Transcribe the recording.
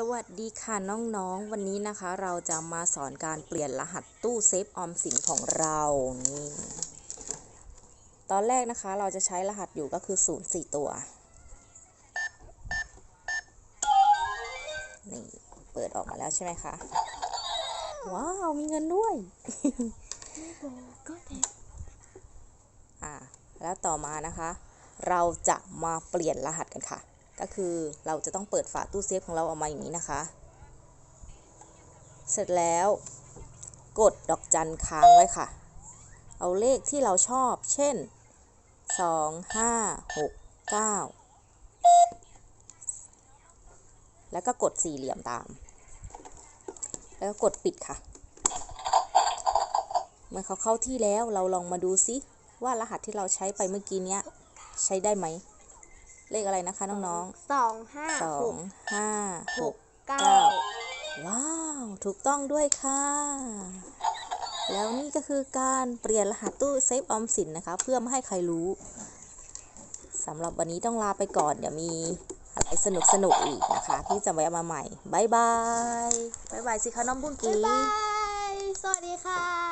สวัสดีค่ะน้องๆ วันนี้นะคะเราจะมาสอนการเปลี่ยนรหัสตู้เซฟออมสินของเรานี่ตอนแรกนะคะเราจะใช้รหัสอยู่ก็คือ0 4ตัวนี่เปิดออกมาแล้วใช่ไหมคะ ว้าว มีเงินด้วยอ่าแล้วต่อมานะคะ เราจะมาเปลี่ยนรหัสกันค่ะ ก็คือเราจะต้องเปิดฝาตู้เซฟของเราออกมาอย่างนี้นะคะ เสร็จแล้วกดดอกจันค้างไว้ค่ะ เอาเลขที่เราชอบ เช่น 2 5 6 9 แล้วก็กดสี่เหลี่ยมตาม แล้วก็กดปิดค่ะ เมื่อเขาเข้าที่แล้วเราลองมาดูซิว่ารหัสที่เราใช้ไปเมื่อกี้เนี้ยใช้ได้ไหม เลขอะไรนะคะน้องๆสองห้าสอหงกห้าหกเก้าเก้าว้าว ถูกต้องด้วยค่ะ แล้วนี่ก็คือการเปลี่ยนรหัสตู้เซฟออมสินนะคะ เพื่อไม่ให้ใครรู้สำหรับวันนี้ต้องลาไปก่อนเดี๋ยวมีอะไรสนุกสนุกๆอีกนะคะ ที่จะแวะมาใหม่บายบายบายบายสิคะน้องบุ้งบ๊ากียบายสวัสดีค่ะ